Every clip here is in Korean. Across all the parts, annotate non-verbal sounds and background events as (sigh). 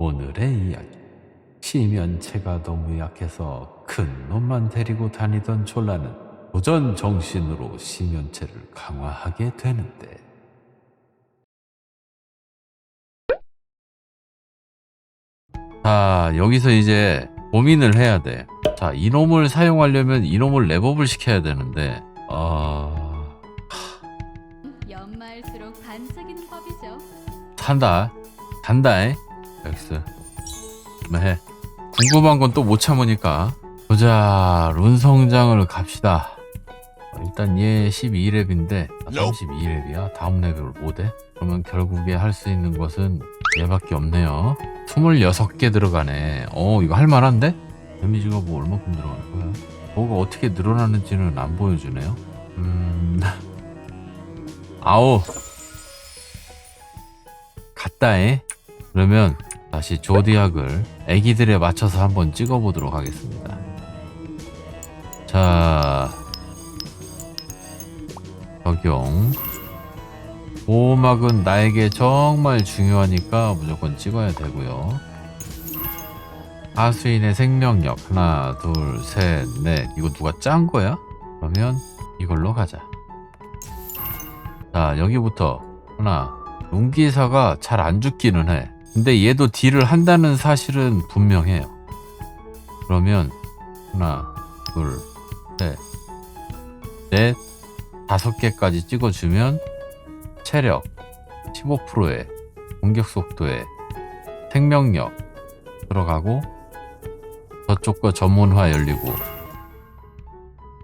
오늘의 이야기. 시면체가 너무 약해서 큰 놈만 데리고 다니던 졸라는 도전 정신으로 시면체를 강화하게 되는데 자 여기서 이제 고민을 해야 돼. 자 이놈을 사용하려면 이놈을 랩업을 시켜야 되는데 어... 연마할수록 반짝이는 법이죠. 산다 간다 에 엑스 뭐 해. 궁금한 건 또 못 참으니까. 보자 룬 성장을 갑시다. 어, 일단 얘 12렙인데 32렙이야. 다음 레벨 못해 그러면 결국에 할 수 있는 것은 얘밖에 없네요. 26개 들어가네. 어 이거 할만한데? 데미지가 뭐 얼마큼 들어가는 거야? 뭐가 어떻게 늘어나는지는 안 보여주네요. 음 (laughs) 아우 갔다에. 그러면 다시 조디악을 애기들에 맞춰서 한번 찍어보도록 하겠습니다. 자 적용 보호막은 나에게 정말 중요하니까 무조건 찍어야 되고요. 하수인의 생명력 하나 둘 셋 넷 이거 누가 짠 거야? 그러면 이걸로 가자. 자 여기부터 하나 용기사가 잘 안 죽기는 해. 근데 얘도 딜을 한다는 사실은 분명해요. 그러면 하나, 둘, 셋, 넷, 다섯 개까지 찍어주면 체력 15%에 공격 속도에 생명력 들어가고 저쪽 거 전문화 열리고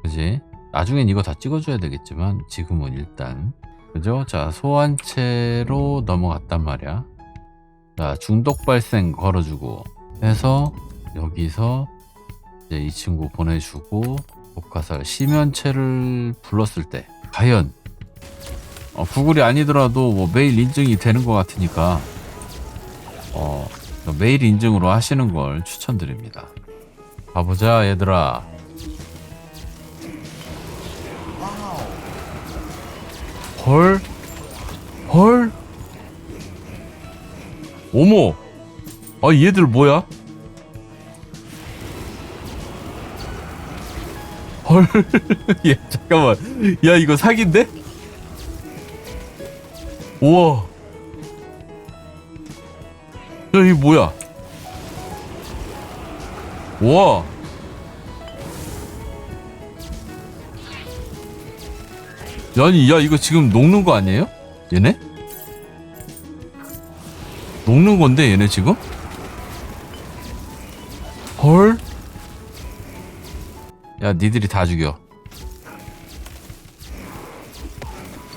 그지? 나중엔 이거 다 찍어줘야 되겠지만 지금은 일단 그죠? 자, 소환체로 넘어갔단 말이야. 자, 중독 발생 걸어주고 해서 여기서 이제 이 친구 보내주고 독화살 시면체를 불렀을 때 과연 어, 구글이 아니더라도 뭐 메일 인증이 되는 것 같으니까 어, 메일 인증으로 하시는 걸 추천드립니다. 가보자 얘들아. 헐? 헐? 어머! 아, 얘들 뭐야? 헐. (laughs) 야, 잠깐만. 야, 이거 사기인데? 우와. 야, 이게 뭐야? 우와. 아니, 야, 이거 지금 녹는 거 아니에요? 얘네? 녹는 건데, 얘네 지금? 헐? 야, 니들이 다 죽여.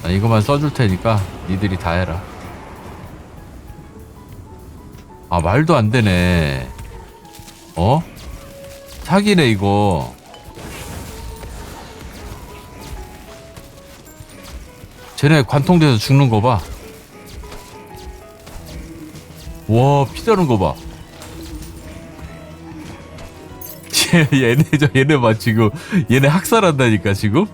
나 이거만 써줄 테니까, 니들이 다 해라. 아, 말도 안 되네. 어? 사기네, 이거. 쟤네 관통돼서 죽는 거 봐. 와, 피다는 거 봐. (laughs) 얘- 얘네, 저, 얘네 봐, 지금. 얘네 학살한다니까, 지금?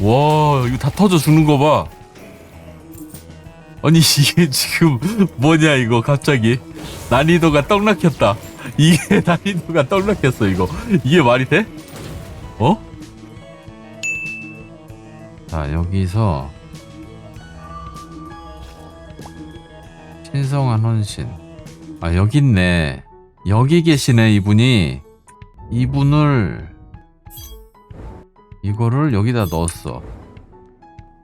와, 이거 다 터져 죽는 거 봐. 아니, (laughs) 이게 지금 뭐냐, 이거, 갑자기. 난이도가 떡락했다. 이게 (laughs) 난이도가 떡락했어, 이거. 이게 말이 돼? 어? 자 여기서 신성한 헌신. 아 여기 있네. 여기 계시네 이분이. 이분을 이거를 여기다 넣었어.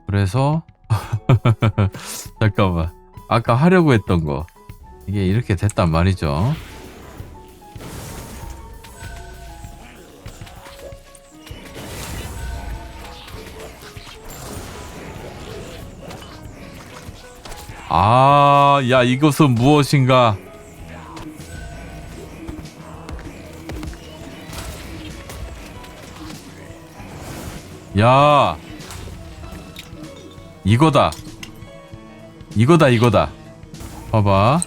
그래서 (laughs) 잠깐만. 아까 하려고 했던 거. 이게 이렇게 됐단 말이죠 아, 야, 이것은 무엇인가? 야, 이거다. 이거다, 이거다. 봐봐.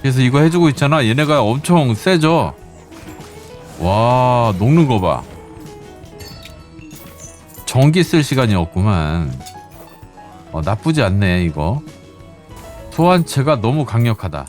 그래서 이거 해주고 있잖아. 얘네가 엄청 세죠? 와, 녹는 거 봐. 전기 쓸 시간이 없구만. 어, 나쁘지 않네 이거. 소환체가 너무 강력하다